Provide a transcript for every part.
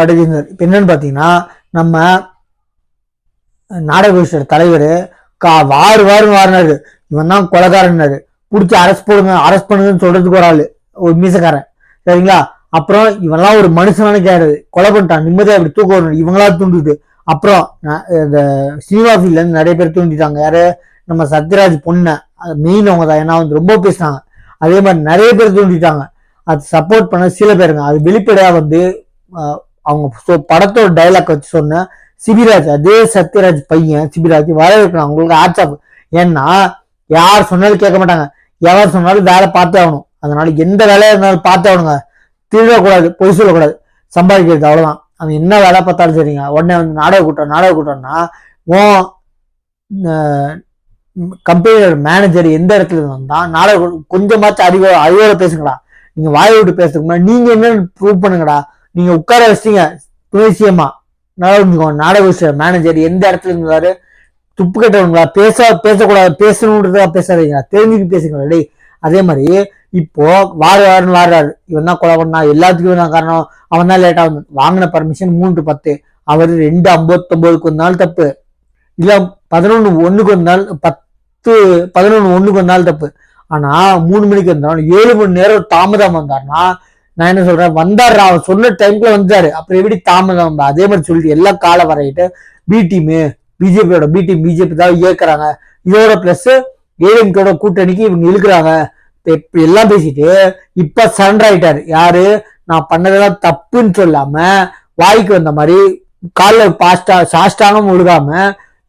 படுகின்றார் இப்போ என்னன்னு பார்த்தீங்கன்னா நம்ம நாடக விஷய தலைவர் கா வாறு வாருன்னு வாரினாரு. இவன் தான் கொலகாரன்னாரு. பிடிச்சி அரெஸ்ட் போடுங்க அரெஸ்ட் பண்ணுங்கன்னு சொல்றதுக்கு ஒரு ஆள் ஒரு மீசக்காரன். சரிங்களா? அப்புறம் இவன்லாம் ஒரு மனுஷனானு கேடுது கொலை பண்ணிட்டான் நிம்மதியாக இப்படி தூக்க வரணும். இவங்களா தூண்டிட்டு அப்புறம் நான் இந்த சினிமா நிறைய பேர் தூண்டிட்டாங்க. யாரு? நம்ம சத்யராஜ் பொண்ணை. மெயின் அவங்க தான். ஏன்னா வந்து ரொம்ப பேசினாங்க. அதே மாதிரி நிறைய பேர் தூண்டிட்டாங்க. அது சப்போர்ட் பண்ண சில பேருங்க. அது வெளிப்படையாக வந்து அவங்க படத்தோட டைலாக் வச்சு சொன்ன சிபிராஜ் அதே சத்யராஜ் பையன் சிபிராஜ் வரவேற்கணும். அவங்களுக்கு ஆட்ஸ் ஆஃப் ஏன்னா யார் சொன்னாலும் கேட்க மாட்டாங்க. எவர் சொன்னாலும் வேலை பார்த்தே ஆகணும். அதனால எந்த வேலையா இருந்தாலும் பார்த்தே ஆகணுங்க. திருடக்கூடாது பொய் சொல்லக்கூடாது. சம்பாதிக்கிறது அவ்வளவுதான். அவன் என்ன வேலை பார்த்தாலும் சரிங்க. உடனே வந்து நாடக கூட்டம் நாடக கூட்டம்னா உன் கம்பெனியோட மேனேஜர் எந்த இடத்துல இருந்து நாடக கொஞ்சமாச்சும் அறிவோட அறிவோட பேசுங்கடா. நீங்க வாயை விட்டு பேசுறதுக்கு முன்னாடி நீங்க என்னன்னு ப்ரூவ் பண்ணுங்கடா. நீங்க உட்கார வச்சிட்டீங்க. துணைசியமா நல்லா நாடக விஷயம் மேனேஜர் எந்த இடத்துல இருந்தாரு? துப்பு கட்டவங்களா? பேச பேசக்கூடாது. பேசணுன்றதா பேசாதீங்க. தெரிஞ்சுட்டு பேசுங்க டேய் அதே மாதிரி இப்போ வார வாரம் வாடுறாரு இவன் தான் கொலை பண்ணா. எல்லாத்துக்கும் தான் காரணம். அவன் தான் லேட்டாக வந்து வாங்கின பர்மிஷன் மூன்று பத்து. அவர் ரெண்டு ஐம்பத்தொம்போதுக்கு ஒரு நாள் தப்பு. இல்லை பதினொன்று ஒன்றுக்கு ஒரு நாள் பத்து பதினொன்று ஒன்றுக்கு ஒரு நாள் தப்பு. ஆனால் மூணு மணிக்கு வந்தாலும் ஏழு மணி நேரம் தாமதம் வந்தாருன்னா நான் என்ன சொல்றேன்? வந்தாரு அவர் சொன்ன டைம்ல வந்தாரு. அப்புறம் எப்படி தாமதம்? அதே மாதிரி சொல்லிட்டு எல்லா கால வரையிட்டு பி டீமு பிஜேபியோட பி டீம் பிஜேபி தான் இயக்குறாங்க. இதோட பிளஸ் ஏடிஎம்கேட கூட்டணிக்கு இவங்க இழுக்கிறாங்க. எல்லாம் பேசிட்டு இப்ப சரண்டர் ஆயிட்டாரு. யாரு? நான் பண்ணதெல்லாம் தப்புன்னு சொல்லாம வாய்க்கு வந்த மாதிரி காலில் பாஸ்டா சாஸ்டானும் விழுகாம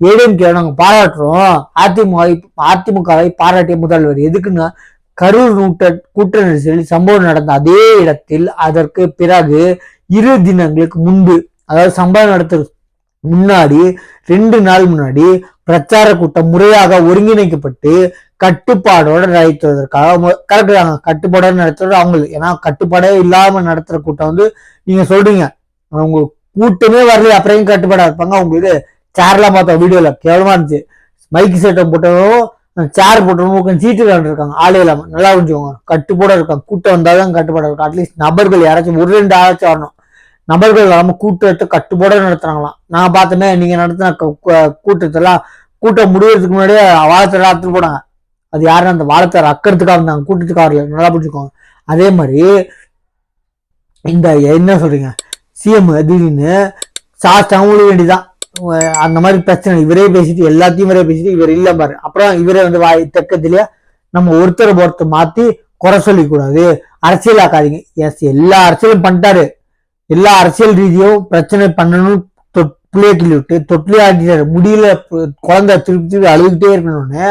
ஏடிஎம்கே நாங்கள் பாராட்டுறோம். அதிமுக அதிமுகவை பாராட்டிய முதல்வர் எதுக்குன்னா கரூர் நூட்ட கூட்ட நெரிசலில் சம்பவம் நடந்த அதே இடத்தில் அதற்கு பிறகு இரு தினங்களுக்கு முன்பு அதாவது சம்பவம் நடத்துறதுக்கு முன்னாடி ரெண்டு நாள் முன்னாடி பிரச்சார கூட்டம் முறையாக ஒருங்கிணைக்கப்பட்டு கட்டுப்பாடோட நடத்துவதற்காக கரெக்ட் தாங்க கட்டுப்பாடோட நடத்துறது அவங்களுக்கு ஏன்னா கட்டுப்பாடே இல்லாம நடத்துற கூட்டம் வந்து நீங்க சொல்றீங்க. அவங்க கூட்டமே வரல அப்புறம் கட்டுப்பாடா இருப்பாங்க? அவங்களுக்கு சேர்லாம் பார்த்தோம் வீடியோல கேவலமா இருந்துச்சு. மைக் செட்டம் போட்டதும் சேர் போட்டு உட்காந்து சீட்டு இருக்காங்க ஆளே இல்லாமல் நல்லா புரிஞ்சுக்கோங்க. கட்டுப்பாடாக இருக்காங்க கூட்டம் வந்தால் தான் கட்டுப்பாடாக இருக்கும் அட்லீஸ்ட் நபர்கள் யாராச்சும் ஒரு ரெண்டு ஆளாச்சும் வரணும். நபர்கள் வராமல் கூட்டத்தை கட்டுப்பாட நடத்துறாங்களாம். நான் பார்த்தோமே நீங்கள் நடத்தின கூட்டத்தெல்லாம் கூட்டம் முடிவதுக்கு முன்னாடியே வாழத்தை அறுத்து போனாங்க அது யாரும் அந்த வாழத்தை அக்கிறதுக்காக இருந்தாங்க. கூட்டத்துக்காக வரல. நல்லா புரிஞ்சுக்கோங்க. அதே மாதிரி இந்த என்ன சொல்கிறீங்க சிஎம் திடீர்னு சாஸ்டாங்க விழுக வேண்டியதான் அந்த மாதிரி பிரச்சனை. இவரே பேசிட்டு எல்லாத்தையும் இவரே பேசிட்டு இவர் இல்ல பாரு. அப்புறம் இவரே வந்து வாய் தெக்கத்திலேயே நம்ம ஒருத்தரை ஒருத்தர் மாத்தி குறை சொல்லிக் கூடாது அரசியல் ஆக்காதீங்க எஸ் எல்லா அரசியலும் பண்ணிட்டாரு. எல்லா அரசியல் ரீதியும் பிரச்சனை பண்ணணும் தொட்டிலே கிள்ளி விட்டு தொட்டிலே ஆட்டிட்டாரு. முடியல குழந்தை திருப்பி திருப்பி அழுதுகிட்டே இருக்கணும்னு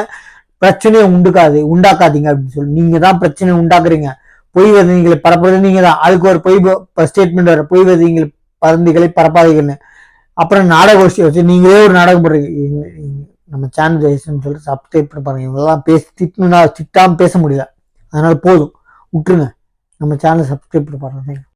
பிரச்சனையை உண்டுக்காது உண்டாக்காதீங்க அப்படின்னு சொல்லி. நீங்க தான் பிரச்சனை உண்டாக்குறீங்க. பொய் வதந்திகளை பரப்புறது நீங்க தான். அதுக்கு ஒரு பொய் ஸ்டேட்மெண்ட் வர பொய் வதந்திகள் பரந்திகளை பரப்பாதீங்கன்னு. அப்புறம் நாடக கோஷ்டி வச்சு நீங்களே ஒரு நாடகம் போடுறீங்க. நம்ம சேனல் ஜெயிச்சுன்னு சொல்லிட்டு சப்ஸ்கிரைப் பண்ணி பாருங்க. இவங்கெல்லாம் பேசி திட்டணும்னா திட்டாமல் பேச முடியல. அதனால போதும். விட்டுருங்க. நம்ம சேனல் சப்ஸ்கிரைப் பண்ணி பாருங்க.